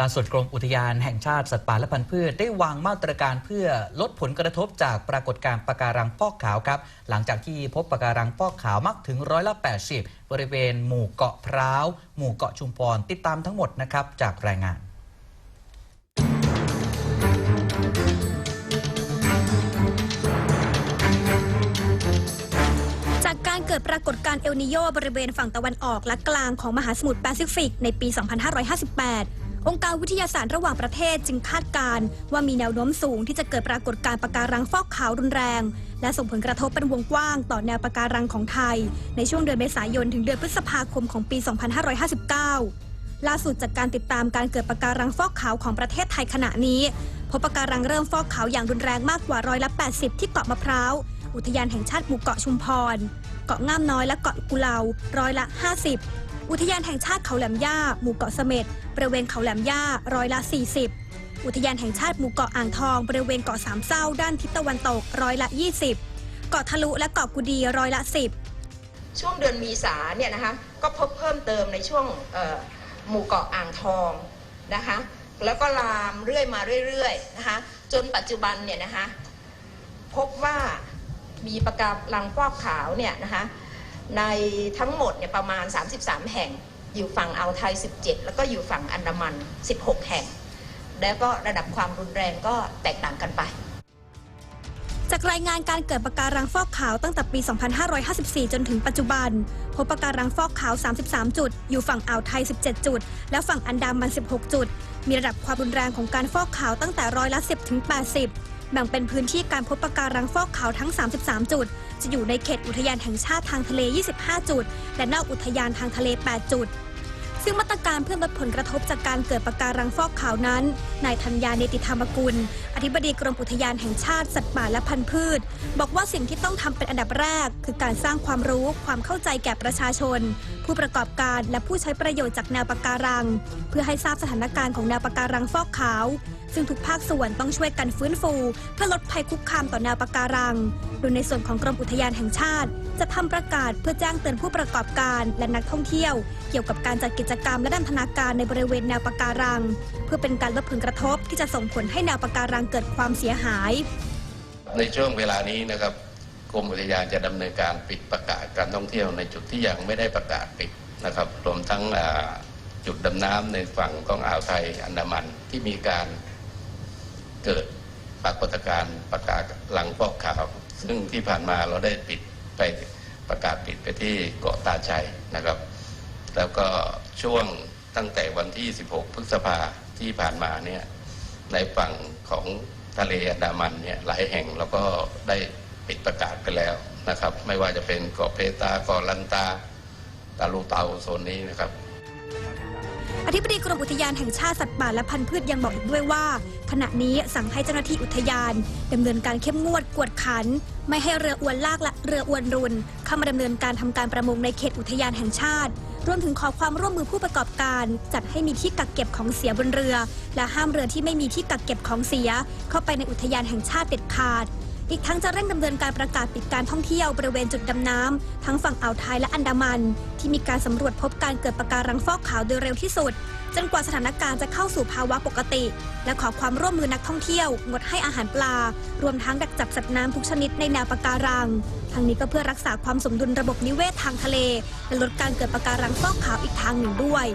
ล่าสุดกรมอุทยานแห่งชาติสัตว์ป่าและพันธุ์พืชได้วางมาตรการเพื่อลดผลกระทบจากปรากฏการณ์ปะการังฟอกขาวครับ หลังจากที่พบปะการังฟอกขาวมากถึงร้อยละ 80 บริเวณหมู่เกาะพร้าว หมู่เกาะชุมพรติดตามทั้งหมดนะครับจากรายงานจากการเกิดปรากฏการณ์เอลนิโยบริเวณฝั่งตะวันออกและกลางของมหาสมุทรแปซิฟิกในปี 2558 องค์การวิทยาศาสตร์ระหว่างประเทศจึงคาดการณ์ว่ามีแนวโน้มสูงที่จะเกิดปรากฏการณ์ปะการังฟอกขาวรุนแรง และส่งผลกระทบเป็นวงกว้างต่อแนวปะการังของไทย ในช่วงเดือนเมษายนถึงเดือนพฤษภาคมของปี 2559 ล่าสุดจากการติดตามการเกิดปะการังฟอกขาวของประเทศไทยขณะนี้พบปะการังเริ่มฟอกขาวอย่างรุนแรงมากกว่าร้อยละ80 ที่เกาะมะพร้าวอุทยานแห่งชาติหมู่เกาะชุมพร เกาะง่ามน้อยและเกาะกุเลาร้อยละ 50 อุทยานแห่งชาติเขาแหลมย่า หมู่เกาะเสม็ดบริเวณเขาแหลมย่าร้อยละ 40 อุทยานแห่งชาติหมู่เกาะอ่างทอง บริเวณเกาะสามเศร้าด้านทิศตะวันตกร้อยละ 20 เกาะทะลุและเกาะกุดีร้อยละ 10 ช่วงเดือนมีษาเนี่ยนะคะก็พบเพิ่มเติมในช่วงหมู่เกาะอ่างทองนะคะแล้วก็ลามเรื่อยมาเรื่อยๆนะคะจนปัจจุบันเนี่ยนะคะพบว่ามีปะการังฟอกขาวเนี่ยนะคะ ในทั้งหมดเนี่ยประมาณ 33 แห่ง อยู่ฝั่งอ่าวไทย 17 แล้วก็อยู่ฝั่งอันดามัน 16 แห่ง แล้วก็ระดับความรุนแรงก็แตกต่างกันไป จากรายงานการเกิดปะการังฟอกขาวตั้งแต่ปี 2554 จนถึงปัจจุบัน พบปะการังฟอกขาว 33 จุด อยู่ฝั่งอ่าวไทย 17 จุด และฝั่งอันดามัน 16 จุด มีระดับความรุนแรงของการฟอกขาวตั้งแต่ร้อยละ 10 ถึง 80 แบ่งเป็นพื้นที่การพบปะการังฟอกขาวทั้ง 33 จุด จะอยู่ในเขตอุทยานแห่งชาติทางทะเล 25 จุด และนอกอุทยานทางทะเล 8 จุด ซึ่งมาตรการเพื่อลดผลกระทบจากการเกิดปะการังฟอกขาวนั้น นายธัญญาเนติธรรมกุลอธิบดีกรมอุทยานแห่งชาติสัตว์ป่าและพันธุ์พืช บอกว่าสิ่งที่ต้องทำเป็นอันดับแรก คือการสร้างความรู้ความเข้าใจแก่ประชาชน ผู้ประกอบการและผู้ใช้ประโยชน์จากแนวปะการัง เพื่อให้ทราบสถานการณ์ของแนวปะการังฟอกขาว ซึ่งทุกภาคส่วนต้องช่วยกันฟื้นฟู เพื่อลดภัยคุกคามต่อแนวปะการัง โดยในส่วนของกรมอุทยานแห่งชาติ จะทำประกาศเพื่อแจ้งเตือนผู้ประกอบการและนักท่องเที่ยว เกี่ยวกับการจัดกิจกรรมและดันทนาการในบริเวณแนวปะการัง เพื่อเป็นการลดผลกระทบที่จะส่งผลให้แนวปะการังเกิดความเสียหาย ในช่วงเวลานี้นะครับกรมอุทยานจะดำเนินการปิดประกาศการท่องเที่ยวในจุดที่ยังไม่ได้ประกาศปิดนะครับรวมทั้งจุดดำน้ำในฝั่งของอ่าวไทยอันดามันที่มีการเกิดปรากฏการณ์ประกาศหลังฟอกขาว ซึ่งที่ผ่านมาเราได้ปิดไปประกาศปิดไปที่เกาะตาชัยนะครับ แล้วก็ช่วงตั้งแต่วันที่ 16 พฤษภาที่ผ่านมาเนี่ย ในฝั่งของทะเลอันดามันเนี่ยหลายแห่งเราก็ได้ปิดประกาศไปแล้วนะครับ ไม่ว่าจะเป็นเกาะเพตาเกาะลันตาตาลูเตาโซนนี้นะครับ อธิบดีกรมอุทยานแห่งชาติสัตว์ป่าและพันธุ์พืชยังบอกอีกด้วยว่า ขณะนี้สั่งให้เจ้าหน้าที่อุทยานดำเนินการเข้มงวดกวดขัน ไม่ให้เรืออวนลากและเรืออวนรุน เข้ามาดำเนินการทำการประมงในเขตอุทยานแห่งชาติ รวมถึงขอความร่วมมือผู้ประกอบการ จัดให้มีที่กักเก็บของเสียบนเรือ และห้ามเรือที่ไม่มีที่กักเก็บของเสีย เข้าไปในอุทยานแห่งชาติเด็ดขาด อีกทั้งจะเร่งดำเนินการประกาศปิดการท่องเที่ยวบริเวณจุดดำน้ำทั้งฝั่งอ่าวไทยและอันดามัน ที่มีการสำรวจพบการเกิดปะการังฟอกขาวโดยเร็วที่สุด จนกว่าสถานการณ์จะเข้าสู่ภาวะปกติ และขอความร่วมมือนักท่องเที่ยว งดให้อาหารปลา รวมทั้งดักจับสัตว์น้ำทุกชนิดในแนวปะการัง ทั้งนี้ก็เพื่อรักษาความสมดุลระบบนิเวศทางทะเล และลดการเกิดปะการังฟอกขาวอีกทางหนึ่งด้วย